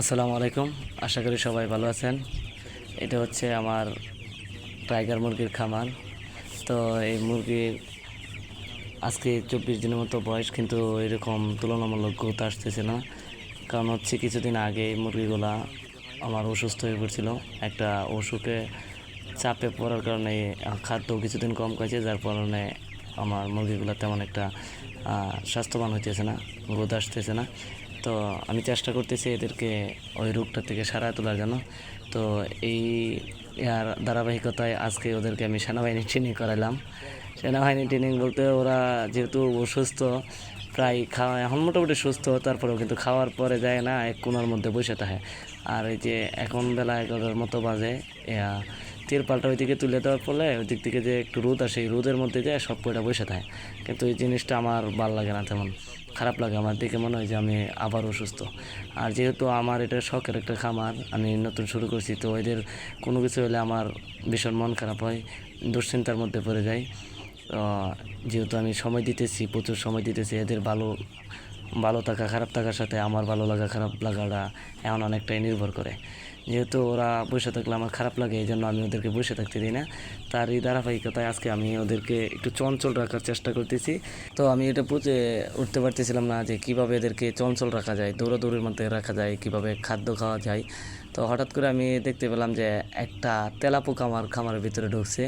আসসালামু আলাইকুম। আশা করি সবাই ভালো আছেন। এটা হচ্ছে আমার টাইগার মুরগির খামার। তো এই মুরগির আজকে চব্বিশ দিনের মতো বয়স, কিন্তু এরকম তুলনামূলক গ্রোথ আসতেছে না। কারণ হচ্ছে কিছুদিন আগে মুরগিগুলা আমার অসুস্থ হয়ে পড়ছিল। একটা অসুখে চাপে পড়ার কারণে খাদ্য কিছুদিন কম খাইছে, যার কারণে আমার মুরগিগুলো তেমন একটা স্বাস্থ্যবান হইতেছে না গ্রোথ আসতেছে না। তো আমি চেষ্টা করতেছি এদেরকে ওই রোগটা থেকে সারায় তোলার জন্য। তো এই আর ধারাবাহিকতায় আজকে ওদেরকে আমি সেনাবাহিনী ট্রেনিং করাইলাম। সেনাবাহিনী ট্রেনিং বলতে ওরা যেহেতু অসুস্থ, প্রায় খাওয়া এখন মোটামুটি সুস্থ, তারপরেও কিন্তু খাওয়ার পরে যায় না, এক কোনার মধ্যে বসে থাকে। আর এই যে এখন বেলা এগারোটার মতো বাজে তিরপালটা ওইদিকে তুলে দেওয়ার ফলে ওই দিক থেকে যে একটু রোদ আসে রোদের মধ্যে যে সব কয়টা বসে থাকে কিন্তু এই জিনিসটা আমার ভালো লাগে না তেমন। খারাপ লাগে আমার দেখে মনে হয় যে আমি আবার অসুস্থ। আর যেহেতু আমার এটা শখের একটা খামার, আমি নতুন শুরু করছি, তো এদের কোনো কিছু হলে আমার ভীষণ মন খারাপ হয়, দুশ্চিন্তার মধ্যে পড়ে যায় তো যেহেতু আমি সময় দিতেছি, প্রচুর সময় দিতেছি, এদের ভালো ভালো থাকা, খারাপ থাকার সাথে আমার ভালো লাগা, খারাপ লাগাটা এমন অনেকটাই নির্ভর করে। যেহেতু ওরা বসে থাকলে আমার খারাপ লাগে এই জন্য আমি ওদেরকে বসে থাকতে দিই না। তার এই ধারাবাহিকতায় আজকে আমি ওদেরকে একটু চঞ্চল রাখার চেষ্টা করতেছি। তো আমি এটা বুঝে উঠতে পারতেছিলাম না যে কীভাবে এদেরকে চঞ্চল রাখা যায়, দৌড়াদৌড়ির মধ্যে রাখা যায়, কীভাবে খাদ্য খাওয়া যায়। তো হঠাৎ করে আমি দেখতে পেলাম যে একটা তেলাপোকা আমার খামারের ভিতরে ঢুকছে।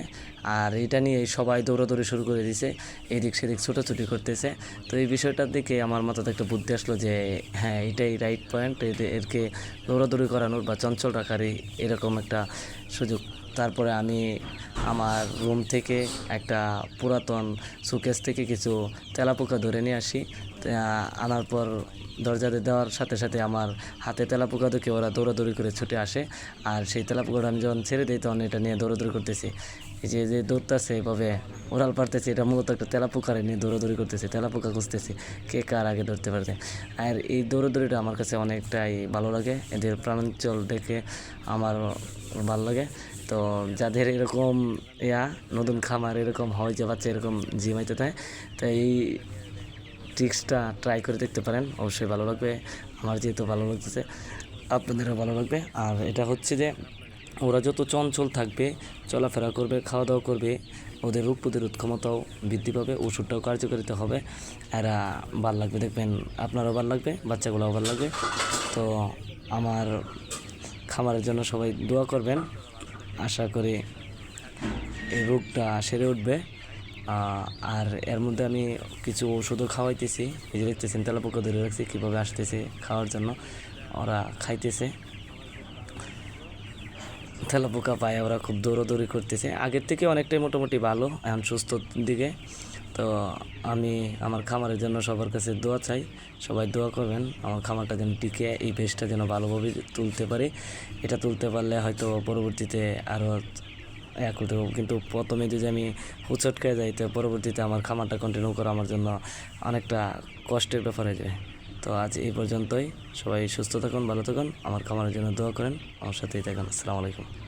আর এটা নিয়ে সবাই দৌড়াদৌড়ি শুরু করে দিছে, এদিক সেদিক ছোটাছুটি করতেছে। তো এই বিষয়টার দিকে আমার মাথাতে একটা বুদ্ধি আসলো যে হ্যাঁ এটাই রাইট পয়েন্ট এরকে দৌড়াদৌড়ি করানোর বা চঞ্চল রাখারই এরকম একটা সুযোগ। তারপরে আমি আমার রুম থেকে একটা পুরাতন সুকেস থেকে কিছু তেলাপোকা ধরে নিয়ে আসি। আনার পর দরজাতে দেওয়ার সাথে সাথে আমার হাতে তেলাপোকা দেখে ওরা দৌড়াদৌড়ি করে ছুটে আসে। আর সেই তেলাপোকাটা আমি যখন ছেড়ে দিই তখন এটা নিয়ে দৌড়াদৌড়ি করতেছি। এই যে যে দৌড়তেছে এভাবে ওড়াল পারতেছে, এটা মূলত একটা তেলাপোকারে নিয়ে দৌড়াদৌড়ি করতেছে, তেলাপোকা খুঁজতেছে কে কার আগে ধরতে পারছে আর এই দৌড়াদৌড়িটা আমার কাছে অনেকটাই ভালো লাগে। এদের প্রাণাঞ্চল দেখে আমার ভালো লাগে। তো যাদের এরকম, ইয়া, নতুন খামার এরকম হয় যে বাচ্চা এরকম জিমাইতে থাকে তো এই ট্রিক্সটা ট্রাই করে দেখতে পারেন। অবশ্যই ভালো লাগবে। আমার যেহেতু ভালো লাগতেছে, আপনাদেরও ভালো লাগবে। আর এটা হচ্ছে যে, ওরা যত চঞ্চল থাকবে, চলাফেরা করবে খাওয়া দাওয়া করবে, ওদের রোগ প্রতিরোধ ক্ষমতাও বৃদ্ধি পাবে, ওষুধটাও কার্যকারিতা হবে। এরা ভালো লাগবে, দেখবেন আপনারও ভালো লাগবে, বাচ্চাগুলোও ভালো লাগবে। তো আমার খামারের জন্য সবাই দোয়া করবেন। আশা করি এই রোগটা সেরে উঠবে। আর এর মধ্যে আমি কিছু ওষুধও খাওয়াইতেছি। এই যে দেখতেছেন, তেলাপোকা ধরে রাখছি, কীভাবে আসতেছে খাওয়ার জন্য। ওরা খাইতেছে। তেলাপোকা পায়, ওরা খুব দৌড়াদৌড়ি করতেছে। আগের থেকে অনেকটাই মোটামুটি ভালো, এখন সুস্থ দিকে। তো আমি আমার খামারের জন্য সবার কাছে দোয়া চাই। সবাই দোয়া করবেন, আমার খামারটা যেন টিকে, এই পেজটা যেন ভালোভাবে তুলতে পারি। এটা তুলতে পারলে হয়তো পরবর্তীতে আরও এক হতে কিন্তু প্রথমে যদি আমি হুচটকে যাই, তো পরবর্তীতে আমার খামারটা কন্টিনিউ করা আমার জন্য অনেকটা কষ্টের ব্যাপার হয়ে যায় তো আজ এই পর্যন্তই। সবাই সুস্থ থাকুন, ভালো থাকুন। আমার খামারের জন্য দোয়া করেন। আমার সাথেই থাকুন। আসসালামু আলাইকুম।